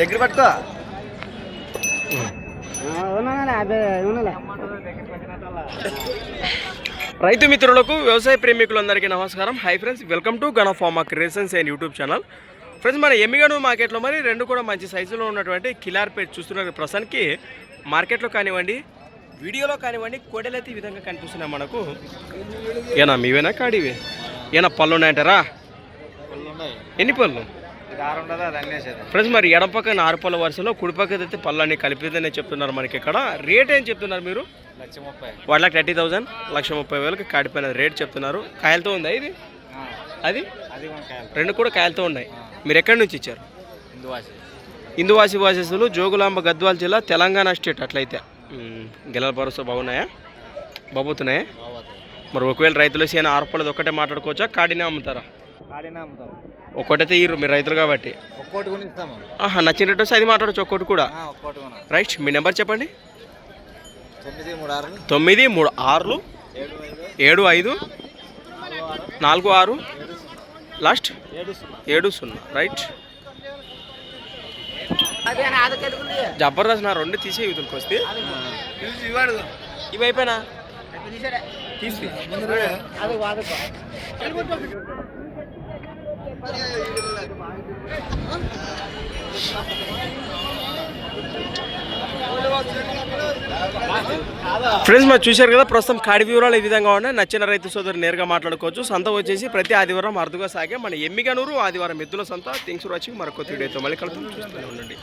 దగ్గర పట్టుకో. రైతు మిత్రులకు వ్యవసాయ ప్రేమికులందరికీ నమస్కారం. Hi friends welcome to Gana pharma creations and YouTube channel friends మన ఎమ్మిగను మార్కెట్లో మరి రెండు కూడా మంచి సైజులో ఉన్నటువంటి కిలార్పేట్ చూస్తున్నారు. ప్రస్తుతానికి మార్కెట్లో కానివ్వండి వీడియోలో కానివ్వండి కోడలైతే ఈ విధంగా కనిపిస్తున్నాయి మనకు. ఏనా మీవేనా కాడివే? ఏనా పళ్ళు ఉన్నాయంటారా? ఎన్ని పళ్ళు? ఫ్రెండ్స్ మరి ఎడం పక్కన ఆరు పళ్ళ వరుసలో కుడి పక్కన అయితే పళ్ళు అన్ని కలిపితేనే చెప్తున్నారు మనకి ఇక్కడ. రేట్ ఏం చెప్తున్నారు మీరు? వన్ లాక్ థర్టీ థౌసండ్ లక్ష ముప్పై వేలకు కాడిపోయిన రేట్ చెప్తున్నారు. కాయలతో ఉందా ఇది? అది? రెండు కూడా కాయలతో ఉన్నాయి. మీరు ఎక్కడి నుంచి ఇచ్చారు? హిందువాసి ఇందువాసి వాసస్సులు జోగులాంబ గద్వాల జిల్లా తెలంగాణ స్టేట్ అట్లయితే. గిలాల భరోసా బాగున్నాయా? బాబోతున్నాయా? మరి ఒకవేళ రైతులు సేన ఆరుపలది ఒక్కటే మాట్లాడుకోవచ్చా? కాడినే అమ్ముతారా? ఒక్కటైతే ఇరు మీరు రైతులు కాబట్టి. ఒక్కోటి కొని ఇస్తాము. ఆహా నచ్చిన రేట్ వస్తే అది మాట్లాడచ్చు ఒక్కటి కూడా. ఆ, ఒక్కోటి కొన రైట్ మీ నెంబర్ చెప్పండి. తొమ్మిది మూడు ఆరు. తొమ్మిది మూడు ఆరులు ఏడు ఐదు. ఏడు ఐదు నాలుగు ఆరు. లాస్ట్. ఏడు సున్నా. ఏడు సున్నా. రైట్. జబర్దస్త్ నా రెండు తీసే ఇవతలకి వస్తే. ఇవి అయిపోయినా? తీసి. ఫ్రెండ్స్ మరి చూశారు కదా ప్రస్తుతం కాడి వివరాలు ఈ విధంగా ఉన్నాయి? నచ్చిన రైతు సోదరు నేరుగా మాట్లాడుకోవచ్చు. సంత వచ్చేసి ప్రతి ఆదివారం అరుదుగా సాగే మన ఎమ్మిగనూరు ఆదివారం ఎద్దుల సంత. థింగ్స్ వచ్చి మరొక వీడియోతో మళ్ళీ కలుపుతూ చూస్తూనే ఉండండి.